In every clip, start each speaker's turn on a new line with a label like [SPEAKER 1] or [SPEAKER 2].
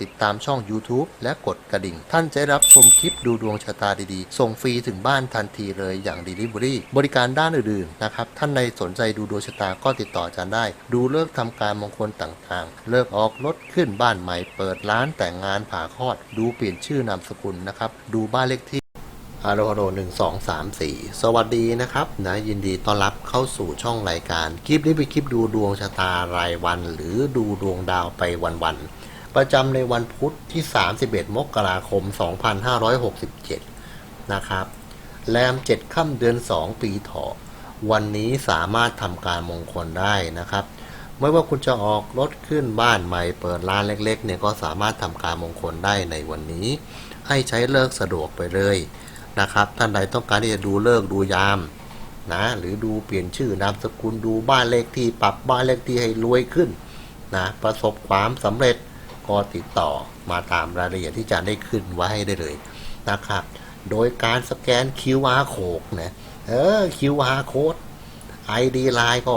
[SPEAKER 1] ติดตามช่อง YouTube และกดกระดิ่ง ท่านจะได้รับชมคลิปดูดวงชะตาดีๆ ส่งฟรีถึงบ้านทันทีเลยอย่าง Delivery บริการด้านอื่นๆนะครับ ท่านในสนใจดูดวงชะตาก็ติดต่ออาจารย์ได้ ดูเลิกษ์ทำการมงคลต่างๆ เลิกออกรถขึ้นบ้านใหม่ เปิดร้านแต่งงานผ่าคลอด ดูเปลี่ยนชื่อนามสกุลนะครับ ดูบ้านเลขที่ฮัลโหลฮัลโหลหนึ่งสองสามสี่สวัสดีนะครับนะยินดีต้อนรับเข้าสู่ช่องรายการ คลิปนี้เป็นคลิปดูดวงชะตารายวัน หรือดูดวงดาวไปวันๆ ประจำในวันพุธที่ 31 มกราคม 2567 นะครับ แรม 7 ค่ำเดือน 2 ปีเถาะวันนี้สามารถทำการมงคลได้นะครับ ไม่ว่าคุณจะออกรถขึ้นบ้านใหม่เปิดร้านเล็กๆเนี่ยก็สามารถทำการมงคลได้ในวันนี้ ให้ใช้เลิกสะดวกไปเลยนะครับ ท่านใดต้องการที่จะดูเลิกดูยามนะหรือดูเปลี่ยนชื่อนามสกุลดูบ้านเลขที่ปรับบ้านเลขที่ให้รวยขึ้นนะประสบความสำเร็จ ก็ติดต่อมาตามรายละเอียดที่อาจะได้ขึ้นไว้ให้ได้เลยนะครับ โดยการสแกน QR code นะเออ QR code ID ไลน์ก็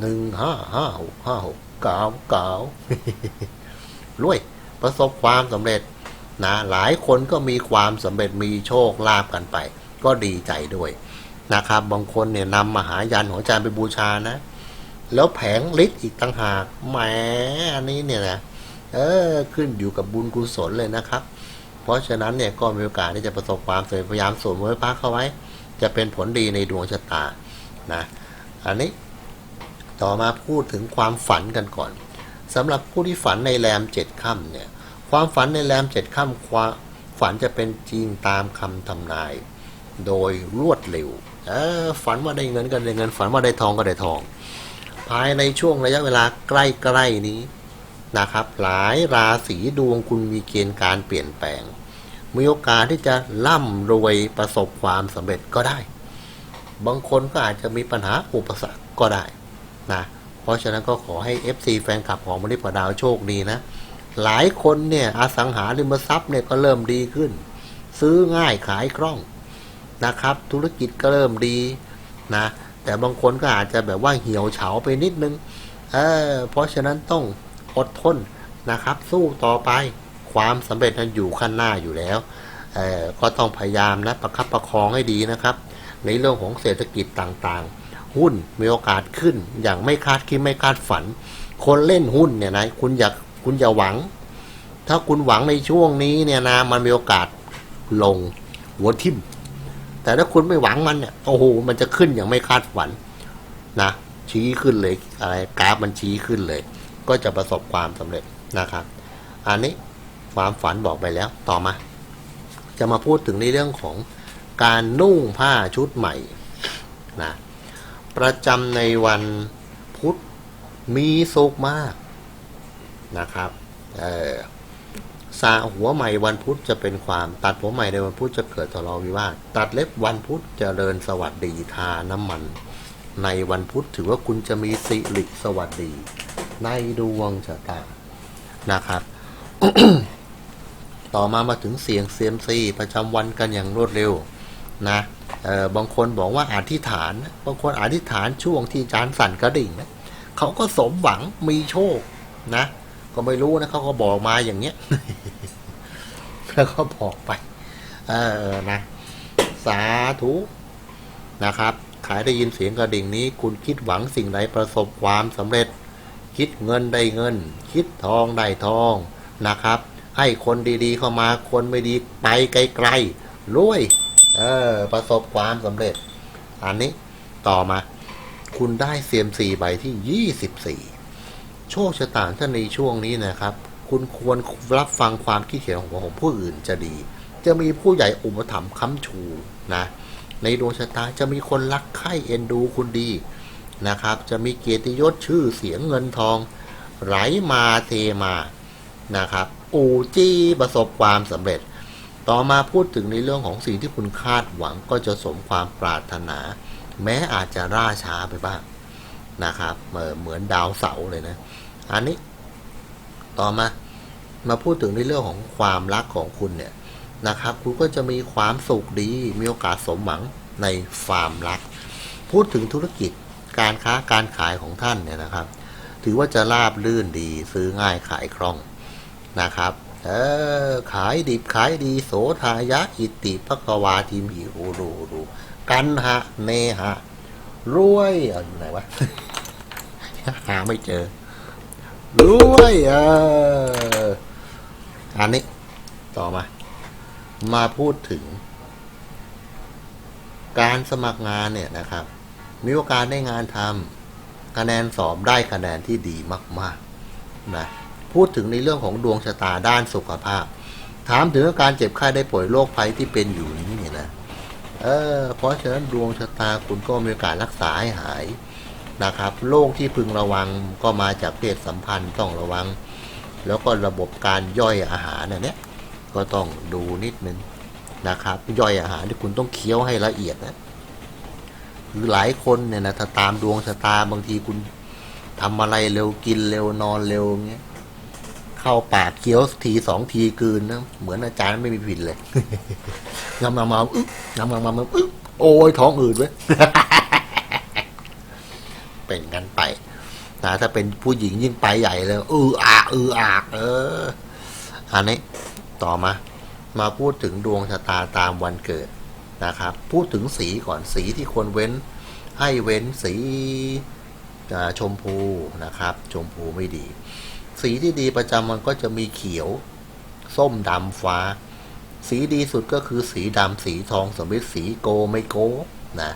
[SPEAKER 1] หนึ่งห้าห้าหกห้าหกเก้าเก้ารวยประสบความสำเร็จนะหลายคนก็มีความสำเร็จมีโชคลาภกันไป ก็ดีใจด้วยนะครับบางคนเนี่ยนำมหายันของอาจารย์ไปบูชานะ แล้วแผงฤทธิ์อีกต่างหากแหมอันนี้เนี่ยนะ เออขึ้นอยู่กับบุญกุศลเลยนะครับ เพราะฉะนั้นเนี่ยก็มีโอกาสที่จะประสบความสำเร็จพยายามสวมไว้พักเข้าไว้ จะเป็นผลดีในดวงชะตานะอันนี้ต่อมาพูดถึงความฝันกันก่อนสำหรับผู้ที่ฝันในแรมเจ็ดค่ำเนี่ยความฝันในแรมเจ็ดค่ำความฝันจะเป็นจริงตามคำทำนาย โดยรวดเร็วออฝันว่าได้เงินก็ได้เงิน ฝันว่าได้ทองก็ได้ทอง ภายในช่วงระยะเวลาใกล้ๆนี้ นะครับ หลายราศีดวงคุณมีเกณฑ์การเปลี่ยนแปลง มีโอกาสที่จะร่ำรวยประสบความสำเร็จก็ได้ บางคนก็อาจจะมีปัญหาอุปสรรคก็ได้นะเพราะฉะนั้นก็ขอให้ FC แฟนคลับของมณิพดาวโชคดีนะ หลายคนเนี่ยอสังหาริมทรัพย์เนี่ยก็เริ่มดีขึ้น ซื้อง่ายขายคล่องนะครับ ธุรกิจก็เริ่มดีนะแต่บางคนก็อาจจะแบบว่าเหี่ยวเฉาไปนิดนึงเออเพราะฉะนั้นต้อง อดทนนะครับ สู้ต่อไปความสำเร็จนั้นอยู่ข้างหน้าอยู่แล้วก็ต้องพยายามนะประคับประคองให้ดีนะครับ ในเรื่องของเศรษฐกิจต่างๆ หุ้นมีโอกาสขึ้นอย่างไม่คาดคิดไม่คาดฝัน คนเล่นหุ้นเนี่ยนะคุณอยากคุณอย่าหวัง ถ้าคุณหวังในช่วงนี้เนี่ยนะมันมีโอกาสลงหัวทิ่มแต่ถ้าคุณไม่หวังมันเนี่ยโอ้โหมันจะขึ้นอย่างไม่คาดฝันนะชี้ขึ้นเลยอะไรกราฟมันชี้ขึ้นเลย ก็จะประสบความสำเร็จนะครับ อันนี้ความฝันบอกไปแล้วต่อมา จะมาพูดถึงในเรื่องของการนุ่งผ้าชุดใหม่นะประจำในวันพุธมีสุขมากนะครับเออสาหัวใหม่วันพุธจะเป็นความตัดหัวใหม่ในวันพุธจะเกิดทะเลาะวิวาทตัดเล็บวันพุธจเจริญสวัสดีทาน้ำมัน ในวันพุธถือว่าคุณจะมีสิริสวัสดี ในดวงชะตานะครับ ต่อมามาถึงเสียงเซียมซีประจำวันกันอย่างรวดเร็วนะเออบางคนบอกว่าอธิษฐานนะบางคนอธิษฐานช่วงที่จานสั่นกระดิ่งนะเขาก็สมหวังมีโชคนะ ก็ไม่รู้นะเขาก็บอกมาอย่างเงี้ยแล้วก็บอกไป เออนะ สาธุนะครับ ขายได้ยินเสียงกระดิ่งนี้ คุณคิดหวังสิ่งใดประสบความสำเร็จ คิดเงินได้เงิน คิดทองได้ทองนะครับ ให้คนดีๆเข้ามาคนไม่ดีไปไกลๆรวยเออประสบความสำเร็จ อันนี้ต่อมา คุณได้เซียมซีใบที่ 24 โชคชะตาท่านในช่วงนี้นะครับ คุณควรรับฟังความคิดเห็นของของผู้อื่นจะดี จะมีผู้ใหญ่อุปถัมภ์ค้ำชูนะ ในดวงชะตาจะมีคนรักใคร่เอ็นดูคุณดี นะครับ จะมีเกียรติยศชื่อเสียงเงินทอง ไหลมาเทมานะครับอูจี้ประสบความสำเร็จ ต่อมาพูดถึงในเรื่องของสิ่งที่คุณคาดหวังก็จะสมความปรารถนา แม้อาจจะล่าช้าไปบ้างนะครับเหมือนดาวเสาเลยนะ อันนี้ต่อมามาพูดถึงในเรื่องของความรักของคุณเนี่ยนะครับ คุณก็จะมีความสุขดี มีโอกาสสมหวังในความรัก พูดถึงธุรกิจ การค้าการขายของท่านเนี่ยนะครับ ถือว่าจะราบลื่นดีซื้อง่ายขายคล่องนะครับ เออขายดิบขายดีโสทายะอิติปะกวาทีมหิโอดูดูกันหะเนหะรวยออยู่ไหนวะหาไม่เจอรวยเอออันนี้ต่อมา มาพูดถึง การสมัครงานเนี่ยนะครับ มีโอกาสได้งานทำคะแนนสอบได้คะแนนที่ดีมากๆนะพูดถึงในเรื่องของดวงชะตาด้านสุขภาพ ถามถึงอาการเจ็บไข้ได้ป่วยโรคภัยที่เป็นอยู่นี้เนี่ยนะเออเพราะฉะนั้นดวงชะตาคุณก็มีโอกาสรักษาให้หายนะครับโรคที่พึงระวังก็มาจากเพศสัมพันธ์ต้องระวัง แล้วก็ระบบการย่อยอาหารเนี่ย ก็ต้องดูนิดนึงนะครับ ย่อยอาหารที่คุณต้องเคี้ยวให้ละเอียดนะ คือหลายคนเนี่ยนะถ้าตามดวงชะตาบางทีคุณทำอะไรเร็วกินเร็วนอนเร็วเงี้ยเข้าปากเคี้ยวทีสองทีกืนนะเหมือนอาจารย์ไม่มีผิดเลยงำงำมาอึ๊บงำงำมาอึ๊บโอ้ยท้องอืดเว้ยเป็นกันไปนะถ้าเป็นผู้หญิงยิ่งไปใหญ่เลยอืออากอืออากเอออันนี้ต่อมา มาพูดถึงดวงชะตาตามวันเกิด นะครับ พูดถึงสีก่อนสีที่ควรเว้น ให้เว้นสีชมพูนะครับ ชมพูไม่ดี สีที่ดีประจำมันก็จะมีเขียว ส้มดำฟ้า สีดีสุดก็คือสีดำสีทองสมมติสีโกไม่โกนะ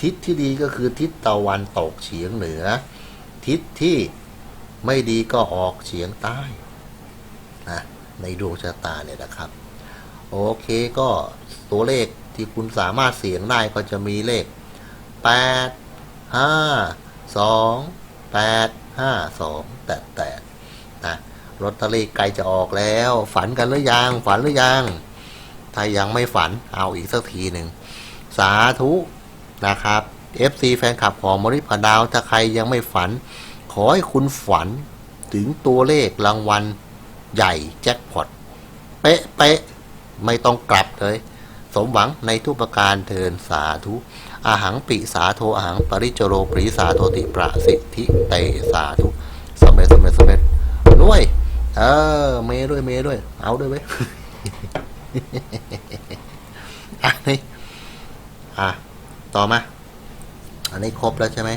[SPEAKER 1] ทิศที่ดีก็คือทิศตะวันตกเฉียงเหนือ ทิศที่ไม่ดีก็ออกเฉียงใต้นะในดวงชะตาเนี่ยนะครับ โอเคก็ตัวเลข ที่คุณสามารถเสี่ยงได้ก็จะมีเลข 8 5 2 8 5 2แต่แต่นะลอตเตอรี่ใกลจะออกแล้ว ฝันกันหรือยัง ฝันหรือยัง ถ้ายังไม่ฝันเอาอีกสักทีหนึ่ง สาธุนะครับ FC แฟนคลับของมริพดาว ถ้าใครยังไม่ฝัน ขอให้คุณฝันถึงตัวเลขรางวัลใหญ่แจ็คพอตเป๊ะเป๊ะไม่ต้องกลับเลย มหวังในทุกประการเทินสาธุอาหังปิสาโทอาหังปริจโรปริสาโทติประสิทธิเตสาธุสำเร็จสำเร็จสำเร็จด้วยเออเมด้วยเมด้วย เอาด้วยเว้ยอันนี้อะต่อมา อันนี้ครบแล้วใช่ไหม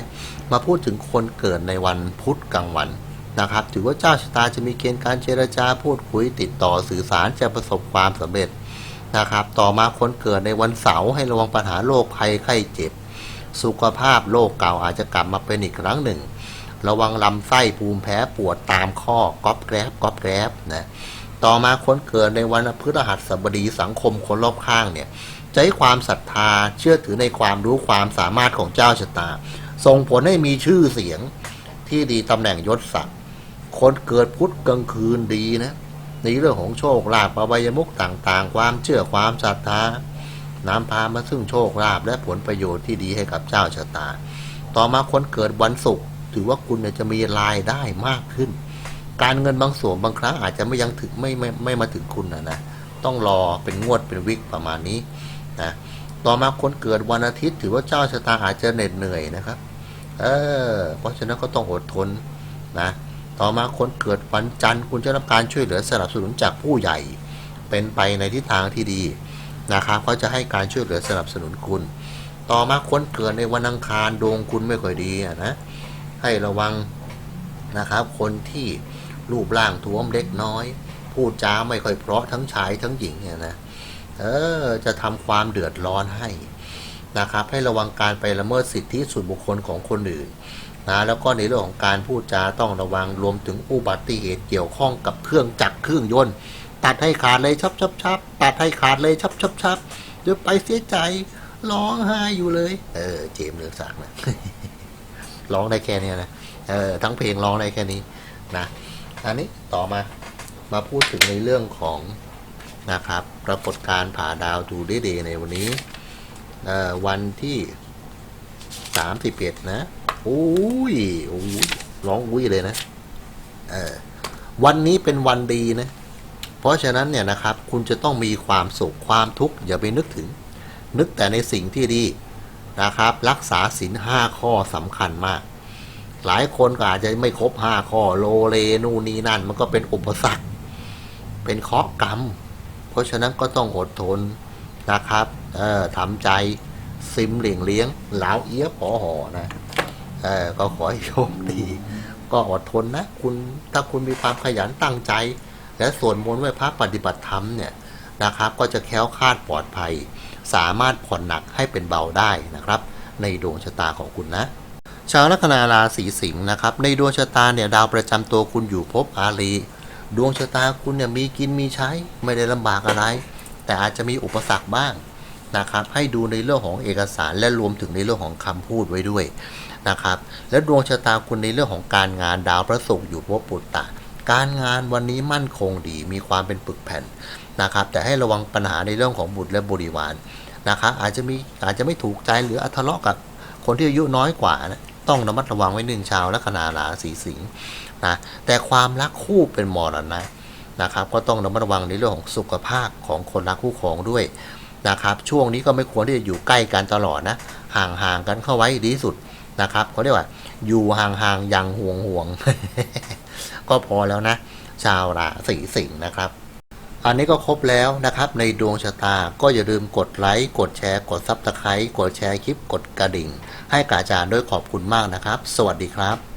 [SPEAKER 1] มาพูดถึงคนเกิดในวันพุธกลางวันนะครับ ถือว่าเจ้าชะตาจะมีเกณฑ์การเจรจาพูดคุยติดต่อสื่อสารจะประสบความสำเร็จ นะครับ ต่อมาคนเกิดในวันเสาร์ให้ระวังปัญหาโรคภัยไข้เจ็บ สุขภาพโรคเก่าอาจจะกลับมาเป็นอีกครั้งหนึ่ง ระวังลำไส้ภูมิแพ้ปวดตามข้อก๊อบแกรบก๊อบแกรบนะต่อมาคนเกิดในวันพฤหัสบดีสังคมคนรอบข้างเนี่ยจให้ความศรัทธาเชื่อถือในความรู้ความสามารถของเจ้าชะตา ส่งผลให้มีชื่อเสียงที่ดีตำแหน่งยศศักดิ์คนเกิดพุธกลางคืนดีนะ ในเรื่องของโชคลาภอวัยมุกต่างๆ ความเชื่อความศรัทธานำพามาซึ่งโชคลาภและผลประโยชน์ที่ดีให้กับเจ้าชะตา ต่อมาคนเกิดวันศุกร์ถือว่าคุณจะมีรายได้มากขึ้น การเงินบางส่วนบางครั้งอาจจะไม่ยังถึงไม่ไม่ไม่มาถึงคุณนะนะต้องรอเป็นงวดเป็นวิกประมาณนี้นะต่อมาคนเกิดวันอาทิตย์ ถือว่าเจ้าชะตาอาจจะเหน็ดเหนื่อยนะครับ เออเพราะฉะนั้นก็ต้องอดทนนะ ต่อมาคนเกิดวันจันทร์คุณจะรับการช่วยเหลือสนับสนุนจากผู้ใหญ่ เป็นไปในทิศทางที่ดีนะครับเขาจะให้การช่วยเหลือสนับสนุนคุณ ต่อมาคนเกิดในวันอังคารดวงคุณไม่ค่อยดีนะให้ระวังนะครับคนที่รูปร่างท้วมเล็กน้อย พูดจาไม่ค่อยเพราะทั้งชายทั้งหญิงเนี่ยนะเออจะทำความเดือดร้อนให้นะครับให้ระวังการไปละเมิดสิทธิส่วนบุคคลของคนอื่น นะแล้วก็ในเรื่องของการพูดจาต้องระวังรวมถึงอุบัติเหตุเกี่ยวข้องกับเครื่องจักรเครื่องยนต์ ตัดให้ขาดเลยชับชับชับตัดให้ขาดเลยชับชับชับเดี๋ยวไปเสียใจร้องไห้อยู่เลย เออ เจมเลือกศักนะร้องได้แค่นี้นะเออทั้งเพลงร้องได้แค่นี้นะอันนี้ต่อมามาพูดถึงในเรื่องของนะครับปรากฏการผ่าดาวทูเดย์ในวันนี้ออวันที่สามสิบเอ็ดนะ อุ้ยอุ้ยร้องอุ้ยเลยนะเออวันนี้เป็นวันดีนะ เพราะฉะนั้นเนี่ยนะครับ คุณจะต้องมีความสุขความทุกข์อย่าไปนึกถึง นึกแต่ในสิ่งที่ดีนะครับ รักษาศีลห้าข้อสำคัญมาก หลายคนก็อาจจะไม่ครบห้าข้อโลเลนู่นนี่นั่น มันก็เป็นอุปสรรค เป็นเคราะห์กรรม เพราะฉะนั้นก็ต้องอดทนนะครับ เออทำใจซิมเหลี่ยงเลี้ยง เหลาเอี้ยพอหอนะ เออก็ขอให้โชคดี ก็อดทนนะ คุณถ้าคุณมีความขยันตั้งใจ และส่วนมนต์ไหว้พระปฏิบัติธรรมเนี่ยนะครับ ก็จะแคล้วคลาดปลอดภัย สามารถผ่อนหนักให้เป็นเบาได้นะครับ ในดวงชะตาของคุณนะชาวลัคนาราศีสิงห์นะครับ ในดวงชะตาเนี่ยดาวประจำตัวคุณอยู่ภพอาลีดวงชะตาคุณเนี่ยมีกินมีใช้ไม่ได้ลำบากอะไร แต่อาจจะมีอุปสรรคบ้าง นะครับให้ดูในเรื่องของเอกสารและรวมถึงในเรื่องของคำพูดไว้ด้วยนะครับและดวงชะตาคุณในเรื่องของการงานดาวพระศุกร์อยู่ภพปุตตะการงานวันนี้มั่นคงดีมีความเป็นปึกแผ่นนะครับแต่ให้ระวังปัญหาในเรื่องของบุตรและบริวารนะครับอาจจะมีอาจจะไม่ถูกใจหรือทะเลาะกับคนที่อายุน้อยกว่านะต้องระมัดระวังไว้หนึ่งชาวลัคนาราศีสิงห์นะแต่ความรักคู่เป็นมรณะนะครับ ก็ต้องระมัดระวังในเรื่องของสุขภาพของคนรักคู่ครองด้วย นะครับ ช่วงนี้ก็ไม่ควรที่จะอยู่ใกล้กันตลอดนะห่างๆกันเข้าไว้ดีสุดนะครับเขาเรียกว่า อยู่ห่างๆอยังห่วงห่วงๆก็พอแล้วนะ ชาวราศีสิงห์นะครับ อันนี้ก็ครบแล้วนะครับ ในดวงชะตาก็อย่าลืมกดไลค์กดแชร์ กดซับสไครต์กดแชร์คลิปกดกระดิ่ง ให้กาจารย์ด้วยขอบคุณมากนะครับ สวัสดีครับ